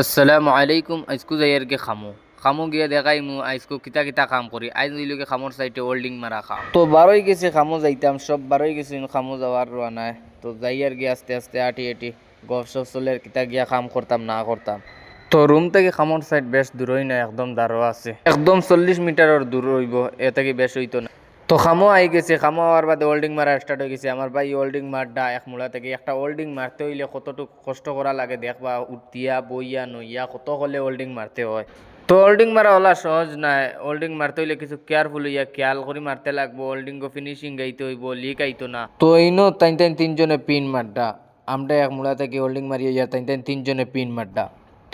আসসালামু আলাইকুম যাইয়ার গে খামো। খামো গিয়ে দেখাই মু আজকু কিতা কিতা কাম করি। আজ দিলকে খামোর সাইটে হোল্ডিং মারা খাম। তো বারোই গেছে খামো যাইতাম সব বারোই গেছে খামো যাওয়ার রোয়ানায় তো যাইয়ার গিয়ে আস্তে আস্তে আটি আটি গপ সপ চলের কিতা গিয়া কাম করতাম না করতাম তো রুম থেকে খামোর সাইড বেশ দূরই নয় একদম দাঁড়ো আছে। একদম চল্লিশ মিটারের দূর হইব এ থেকে বেশ হইতো না তো খামো আই গেছে, খামো হওয়ার বাদে ওল্ডিং মারা স্টার্ট হয়ে গেছে। আমার ভাই হোল্ডিং মারডা এক মূলা থেকে। একটা ওল্ডিং মারতে হইলে কতটুকু কষ্ট করা লাগে দেখবা, উঠিয়া বইয়া নইয়া কত হলে হোল্ডিং মারতে হয়। তো হোল্ডিং মারা ওলা সহজ নাই। হোল্ডিং মারতে হইলে কিছু কেয়ারফুল হইয়া, খেয়াল করে মারতে লাগবো। হোল্ডিং গো ফিনিশিং গাইতে হইব লিক আইতো না। তো ইনো তাই তাই তিনজনে পিন মারডা আমরা এক মূলা থেকে হোল্ডিং মারিয়ে ইয়া তাই তাই তিনজনে পিন মারডা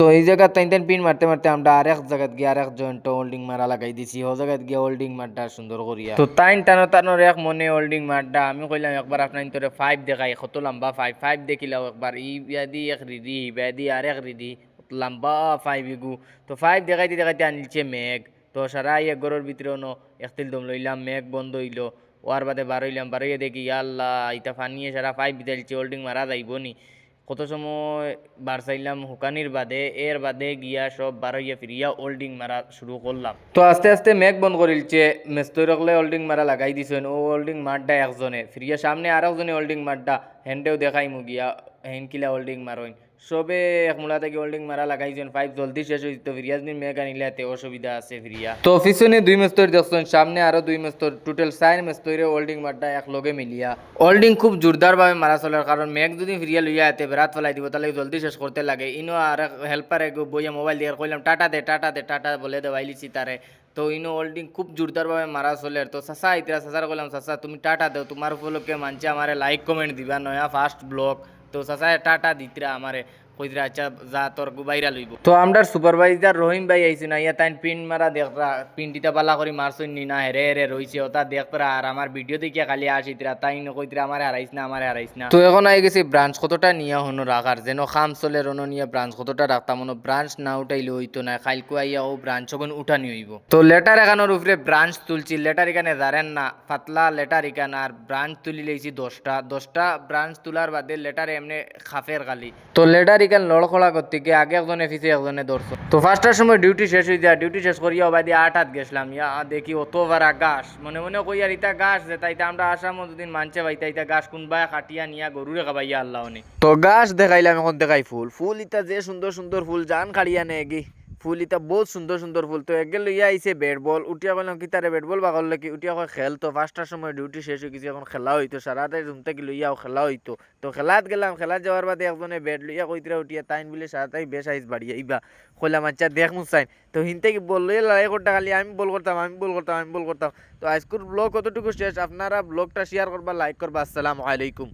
তো এই জায়গা তাই তাই পিন মারতে মারতে আমরা আর এক জায়গাত গিয়ে আর এক জয়েন্ট হোল্ডিং মারা লাগাই দিছি। ও জায়গাত গিয়ে হোল্ডিং মারটা সুন্দর করিয়া। তো তাইন টানো টানোর এক মনে হোল্ডিং মারটা, আমি কইলাম একবার আপনার তোরে ফাইভ দেখাই, কত লম্বা ফাইভ ফাইভ দেখিলাম একবার, ই বিয়াদি এক রিদি বিয়াদি আর এক রিদি লম্বা ফাইভ ইগু তো ফাইভ দেখাইতে দেখাইতে আনছে মেঘ। তো সারা এক ঘরের ভিতরে নো একতিল দম লইলাম, মেঘ বন্ধ হইল। ওয়ার বাদে বারইলাম বারইয়ে দেখি, আল্লাহ ইটা ফানিয়ে সারা ফাইভ বিতাইছে হোল্ডিং মারা যাইব নি। কত সময় বারসাইলাম হুকানির বাদে, এর বাদে গিয়া সব বারইয়া ফিরিয়া ওল্ডিং মারা শুরু করলাম। তো আস্তে আস্তে মেঘ বন্ধ করিলছে মেস্তই রাখলে ওল্ডিং মারা লাগাই দিছেন। ও ওল্ডিং মারটা একজনে, ফিরিয়া সামনে আর একজনে হোল্ডিং মারটা হেনটেও দেখাই মু গিয়া, হেনকিলা ওল্ডিং মারইন। সবে এক মূলা থেকে হোল্ডিং মারা লাগাইছেন। ফাইভ জলদি শেষ হয়েছে তো ফিরিয়াজ দিন মেঘ আনিলে এতে অসুবিধা আছে ফিরিয়া। তো পিছনে দুই মেস্তর দেখছেন, সামনে আরও দুই মেস্তর টোটাল চার মেস্তরে হোল্ডিং মারটা এক লগে মিলিয়া। হোল্ডিং খুব জোরদার ভাবে মারা চলার কারণ মেঘ যদি ফিরিয়া লইয়া এতে বেড়াত ফেলাই দিব, তাহলে জলদি শেষ করতে লাগে। ইনো আর হেল্পার বইয়া মোবাইল দিয়ে কইলাম, টাটা দে টাটা দে, টাটা বলে দেওয়াইলিছি তারে। তো ইনো হোল্ডিং খুব জোরদারভাবে মারা চলে। তো চাচা ইতরা চাচার কইলাম, চাচা, তুমি টাটা দাও, তোমার উপলক্ষে মানছে, আমারে লাইক কমেন্ট দিবা, নয়া ফার্স্ট ব্লগ তো চাচা টাটা দিতরা আমারে। কইরা আচ্ছা যা তোর বাইরা লইব। তো আমরার সুপারভাইজার রহিম ভাই আইছে না ইয়া তাইন পিন মারা দেখরা পিন দিতে পালা করে মারছই নি না হেরে হেরে রইছে ওটা দেখরা আর আমার ভিডিও দেখিয়া খালি আসিতরা তাই নকইতরা আমারে হারাইছ না আমারে হারাইছ না। তো এখন আই গেছি ব্রাঞ্চ কতটা নিয়া হনো রাখার যেন খাম চলে রনো নিয়া ব্রাঞ্চ কতটা রাখতাম মনো ব্রাঞ্চ না উঠাইলে হইতো না খাইলকু আইয়া ও ব্রাঞ্চ এখন উঠানি হইব। তো লেটার এখানোর উপরে ব্রাঞ্চ তুলছি লেটার এখানে জারেন না পাতলা লেটার এখানে আর ব্রাঞ্চ তুলি লইছি দশটা দশটা ব্রাঞ্চ তোলার বাদে লেটার এমনি খাফের খালি। তো লেটার এখানে লড়খড়া করতে গিয়ে আগে একজনে পিছিয়ে একজনে ধরছো। তো ফার্স্টের সময় ডিউটি শেষ হয়ে যায় ডিউটি শেষ করিয়া দিয়ে আট হাত গেছিলাম। ইয়া, দেখি অত বারা গাছ মনে মনে কই আর ইতা গাছ যে তাইতে আমরা আসাম দুদিন মানছে ভাই, তাইতা গাছ কোনবা কাটিয়া নিয়া গরুরে খাবাইয়া আল্লাহ তো গাছ দেখাইলাম, এখন দেখাই ফুল। ফুল ইতা যে সুন্দর সুন্দর ফুল, জান খাড়িয়া নে গি ফুল ইটা বহুত সুন্দর সুন্দর ফুল। তো একগে লইয়া আইছে ব্যাট বল উঠিয়া বললাম কি তারে ব্যাট বল বাগল কি উঠিয়া কয় খেল, তো পাঁচটার সময় ডিউটি শেষ হয়ে গেছে, এখন খেলা হইতো সারাটাই রুম থেকে লইয়াও খেলা হইতো তো। খেলাত গেলাম, খেলাত যাওয়ার বাদে একজনে ব্যাট লইয়া কইতরা উঠিয়া, তাইন বলে সারাটাই বেশ আইস বাড়িয়া ইবা কইলাম আচ্ছা দেখ মুসাইন তো হিনতে কি বল লইয়া লড়াই করতে খালি, আমি বল করতাম আমি বল করতাম আমি বল করতাম তো আজকের ব্লগ কতটুকু শেষ? আপনারা ব্লগটা শেয়ার করবা লাইক করবা আসসালামু আলাইকুম।